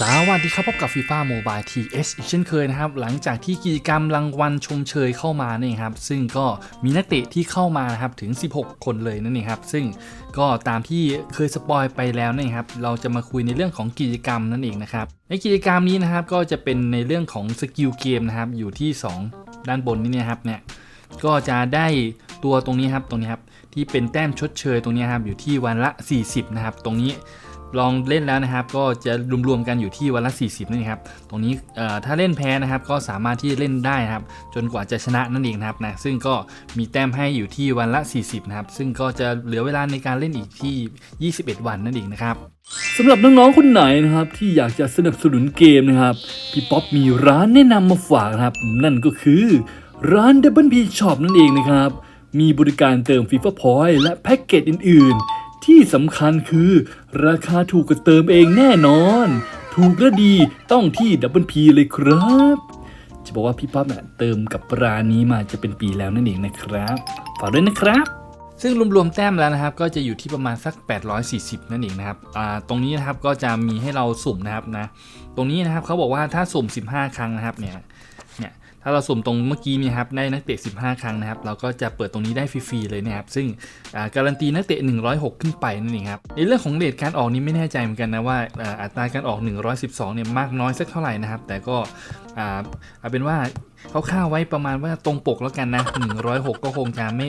สวัสดีครับพบกับ FIFA Mobile TH อีกเช่นเคยนะครับ หลังจากที่กิจกรรมรางวัลชมเชยเข้ามาเนี่ยครับ ซึ่งก็มีนักเตะที่เข้ามานะครับถึง 16 คนเลยนั่นเองครับ ซึ่งก็ตามที่เคยสปอยไปแล้วนี่ครับ เราจะมาคุยในเรื่องของกิจกรรมนั่นเองนะครับ ในกิจกรรมนี้นะครับก็จะเป็นในเรื่องของสกิลเกมนะครับ อยู่ที่ 2 ด้านบนนี่นะครับเนี่ย ก็จะได้ตัวตรงนี้ครับตรงนี้ครับที่เป็นแต้มชดเชยตรงนี้ครับอยู่ที่วันละ 40 นะครับ ตรงนี้ ลองเล่นแล้วนะครับ ก็จะรวมๆกันอยู่ที่วันละ 40นั่ครับ ตรงนี้ถ้าเล่นแพ้นะครับ ก็สามารถที่จะเล่นได้นะครับ จนกว่าจะชนะนั่นเองนะครับนะ ซึ่งก็มีแต้มให้อยู่ที่วันละ 40 นะครับ ซึ่งก็จะเหลือเวลาในการเล่นอีกที่ 21 วันนั่นเองนะครับสำหรับน้องๆ คนไหนนะครับ ที่อยากจะสนับสนุนเกมนะครับ พี่ป๊อปมีร้านแนะนำมาฝากนะครับ นั่นก็คือร้าน Double P Shop นั่นเองนะครับ มีบริการเติม FIFA Point และแพ็กเกจอื่นๆ ที่สำคัญคือ ราคาถูกกว่าเติมเองแน่นอน ถูกและดีต้องที่ Double P เลยครับ จะบอกว่าพี่ป๊อปเนี่ยเติมกับร้านนี้มาจะเป็นปีแล้วนั่นเองนะครับ ฝากด้วยนะครับซึ่งรวมๆแต้มแล้วนะครับ ก็จะอยู่ที่ประมาณสัก 840 นั่นเองนะครับตรงนี้นะครับก็จะมีให้เราสุ่มนะครับนะ ตรงนี้นะครับเขาบอกว่าถ้าสุ่ม 15 ครั้งนะครับเนี่ย เนี่ยถ้าเราสุ่มตรงเมื่อกี้นี่ครับได้นักเตะ 15 ครั้งนะครับ เราก็จะเปิดตรงนี้ได้ฟรีๆเลยนะครับ ซึ่งการันตีนักเตะ 106 ขึ้นไปนั่นเองครับในเรื่องของเรทการออกนี้ไม่แน่ใจเหมือนกันนะว่าอัตราการออก 112 เนี่ยมากน้อยสักเท่าไหร่นะครับ แต่ก็เอาเป็นว่าเขาค่าไว้ประมาณว่าตรงปกแล้วกันนะ 106 ก็คงจะไม่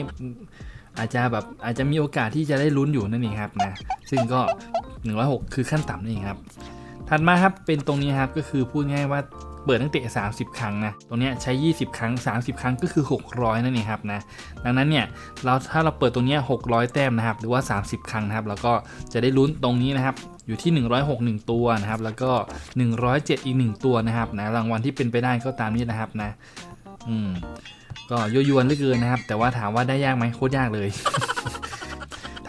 อาจจะแบบอาจจะมีโอกาสที่จะได้ลุ้นอยู่นั่นเองครับนะซึ่งก็ 106 คือขั้นต่ำนั่นเองครับถัดมาครับเป็นตรงนี้ครับก็คือพูดง่ายว่า เปิดตั้งแต่30 ครั้งนะตรงเนี้ยใช้ 20 ครั้ง 30 ครั้งก็คือ 600 นั่นเองครับนะ ดังนั้นเนี่ย เราถ้าเราเปิดตรงเนี้ย600 แต้มนะครับ หรือว่า 30 ครั้งนะครับ แล้วก็จะได้ลุ้นตรงนี้นะครับ อยู่ที่ 106 1 ตัวนะครับ แล้วก็ 107 อีก 1 ตัวนะครับนะ รางวัลที่เป็นไปได้ก็ตามนี้นะครับนะ อืม ก็ยั่วยวนเหลือเกินนะครับ แต่ว่าถามว่าได้ยากไหมโคตรยากเลย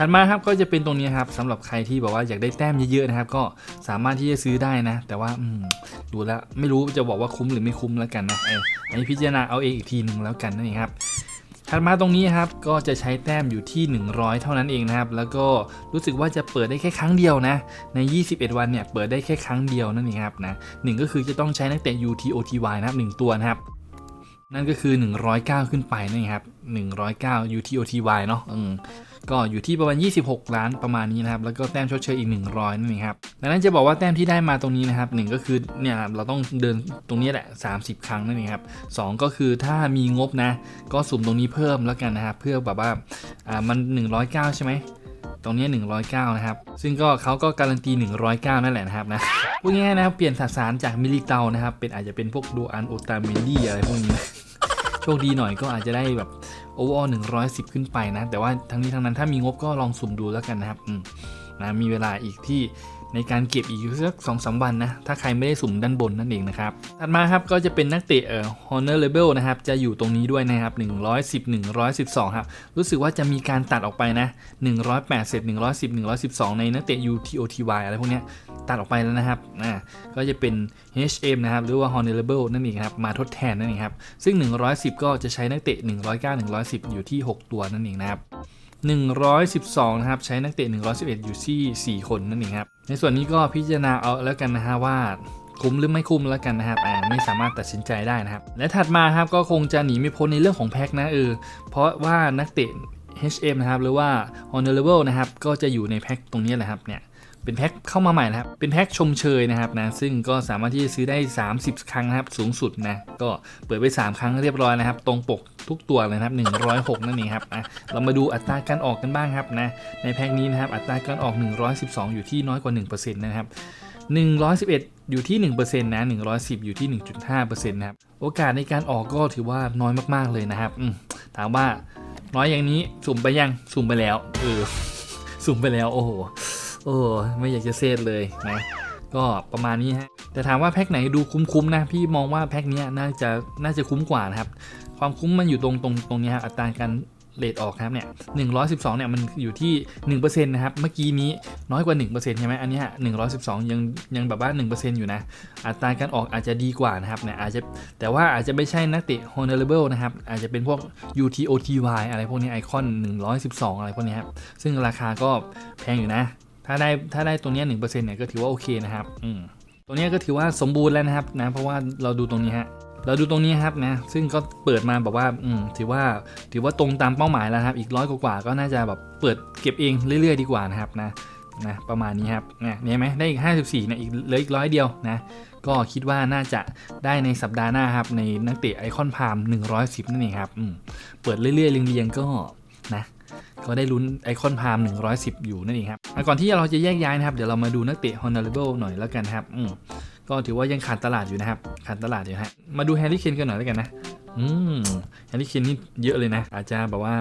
ถัดมาครับก็จะเป็นตรงนี้ครับสำหรับใครที่บอกว่าอยากได้แต้มเยอะๆนะครับ ก็สามารถที่จะซื้อได้นะ แต่ว่าดูแล้วไม่รู้จะบอกว่าคุ้มหรือไม่คุ้มแล้วกันนะเอออันนี้พิจารณาเอาเองอีกทีหนึ่งแล้วกันนั่นเองครับถัดมาตรงนี้ครับก็จะใช้แต้มอยู่ที่ 100 เท่านั้นเองนะครับ แล้วก็รู้สึกว่าจะเปิดได้แค่ครั้งเดียวนะ ใน 21 วันเนี่ยเปิดได้แค่ครั้งเดียวนั่นเองครับนะหนึ่งก็คือจะต้องใช้นักเตะ UTOTY นะครับหนึ่งตัวนะครับนั่นก็คือ 109 ขึ้นไปนั่นเองครับ109 UTOTY เนาะ ก็อยู่ที่ประมาณ 26 ล้านประมาณนี้นะครับ แล้วก็แต้มชดเชยอีก 100นั่นเองครับดังนั้นจะบอกว่าแต้มที่ได้มาตรงนี้นะครับหนึ่งก็คือเนี่ยเราต้องเดินตรงนี้แหละ 30 ครั้งนั่นเองครับสองก็คือถ้ามีงบนะ ก็สุ่มตรงนี้เพิ่มแล้วกันนะครับ เพื่อแบบว่าอ่ามัน 109 ใช่ไหมตรงนี้ 109 นะครับ ซึ่งก็เขาก็การันตี 109 นั่นแหละนะครับนะพูดง่ายๆนะครับ เปลี่ยนสสารจากมิลิเตานะครับ เป็นอาจจะเป็นพวกดูอันโอตาเมนดี้อะไรพวกนี้นะ คดีหน่อยก็อาจจะได้แบบโอเวอร์หนึ่งร้อยสิบขึ้นไปนะ แต่ว่าทั้งนี้ทั้งนั้นถ้ามีงบก็ลองสุ่มดูแล้วกันนะครับนะมีเวลาอีกที่ ในการเก็บอีกสักสองสามวันนะ ถ้าใครไม่ได้สุ่มด้านบนนั่นเองนะครับ ถัดมาครับก็จะเป็นนักเตะเอ่อ Honor Level นะครับ จะอยู่ตรงนี้ด้วยนะครับ 110 112 ครับ รู้สึกว่าจะมีการตัดออกไปนะ180 110 112 ในนักเตะ UTOTY อะไรพวกเนี้ยตัดออกไปแล้วนะครับอ่าก็จะเป็น HM นะครับ หรือว่า Honor Level นั่นเองครับ มาทดแทนนั่นเองครับ ซึ่ง 110 ก็จะใช้นักเตะ 109 110 อยู่ที่ 6 ตัวนั่นเองนะครับ 112 นะครับ ใช้นักเตะ 111 อยู่ที่ 4 คนนั่นเองครับ ในส่วนนี้ก็พิจารณาเอาแล้วกันนะฮะว่าคุ้มหรือไม่คุ้มแล้วกันนะครับอ่าไม่สามารถตัดสินใจได้นะครับ และถัดมาครับก็คงจะหนีไม่พ้นในเรื่องของแพ็คนะเออเพราะว่านักเตะ HM นะครับหรือว่า Honorable นะครับก็จะอยู่ในแพ็คตรงนี้แหละครับเนี่ย เป็นแพ็คเข้ามาใหม่นะครับ เป็นแพ็คชมเชยนะครับนะ ซึ่งก็สามารถที่จะซื้อได้ 30 ครั้งนะครับ สูงสุดนะ ก็เปิดไป 3 ครั้งเรียบร้อยนะครับ ตรงปกทุกตัวเลยนะครับ 106 นั่นเองครับอะเรามาดูอัตราการออกกันบ้างครับนะ ในแพ็คนี้นะครับ อัตราการออก 112 อยู่ที่น้อยกว่า 1%นะครับ111 อยู่ที่ 1%นะ 110 อยู่ที่ 1.5%นะครับ โอกาสในการออกก็ถือว่าน้อยมากๆเลยนะครับถามว่าน้อยอย่างนี้สุ่มไปยัง สุ่มไปแล้ว เออ สุ่มไปแล้ว โอ้โห โอ้ไม่อยากจะเซตเลยนะก็ประมาณนี้ฮะแต่ถามว่าแพ็คไหนดูคุ้มๆนะพี่มองว่าแพ็คเนี้ยน่าจะน่าจะคุ้มกว่านะครับ ความคุ้มมันอยู่ตรงตรงตรงนี้ครับอัตราการเลทออกครับเนี่ย112เนี่ยมันอยู่ที่1%นะครับ เมื่อกี้นี้น้อยกว่า1%ใช่ไหมอันนี้ย112ยังยังแบบว่า1%อยู่นะ อัตราการออกอาจจะดีกว่านะครับเนี่ยอาจจะแต่ว่าอาจจะไม่ใช่นักเตะ honorable นะครับ อาจจะเป็นพวก UTOTY อะไรพวกนี้ไอคอน112อะไรพวกนี้ครับ ซึ่งราคาก็แพงอยู่นะ ถ้าได้ถ้าได้ตรงนี้ย1%เปอร์เซ็นต์เนี่ยก็ถือว่าโอเคนะครับอืมตรงนี้ก็ถือว่าสมบูรณ์แล้วนะครับนะเพราะว่าเราดูตรงนี้ฮะเราดูตรงนี้ครับนะซึ่งก็เปิดมาแบบว่าอืมถือว่าถือว่าตรงตามเป้าหมายแล้วครับ อีกร้อยกว่าก็น่าจะแบบเปิดเก็บเองเรื่อย ๆ ดีกว่านะครับนะนะประมาณนี้ครับเนี่ยเห็นไหมได้อีก 54เนี่ยอีกเหลืออีกร้อยเดียวนะก็คิดว่าน่าจะได้ในสัปดาห์หน้าครับในนักเตะไอคอนพาม110 นั่นเองครับเปิดเรื่อยๆเรียงๆก็ ก็ได้ลุ้นไอคอนพาม 110 อยู่นั่นเองครับก่อนที่เราจะแยกย้ายนะครับ เดี๋ยวเรามาดูนักเตะ Honorable หน่อยแล้วกันครับอืมก็ถือว่ายังขาดตลาดอยู่นะครับ ขาดตลาดอยู่ฮะ มาดูแฮร์รี่เคนกันหน่อยแล้วกันนะ อืม แฮร์รี่เคนนี่เยอะเลยนะ อาจจะแบบว่า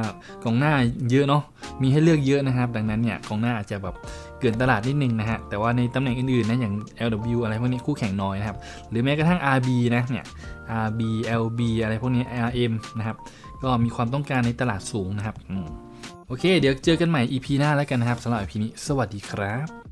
กองหน้าเยอะเนาะ มีให้เลือกเยอะนะครับ ดังนั้นเนี่ยกองหน้าอาจจะแบบเกินตลาดนิดนึงนะฮะ แต่ว่าในตำแหน่งอื่นๆนะ อย่าง LW อะไรพวกนี้คู่แข่งน้อยนะครับ หรือแม้กระทั่ง RB นะ เนี่ย RB LB อะไรพวกนี้ RM นะครับ ก็มีความต้องการในตลาดสูงนะครับอืม โอเค เดี๋ยวเจอกันใหม่ EP หน้าแล้วกันนะครับสำหรับ EP นี้ สวัสดีครับ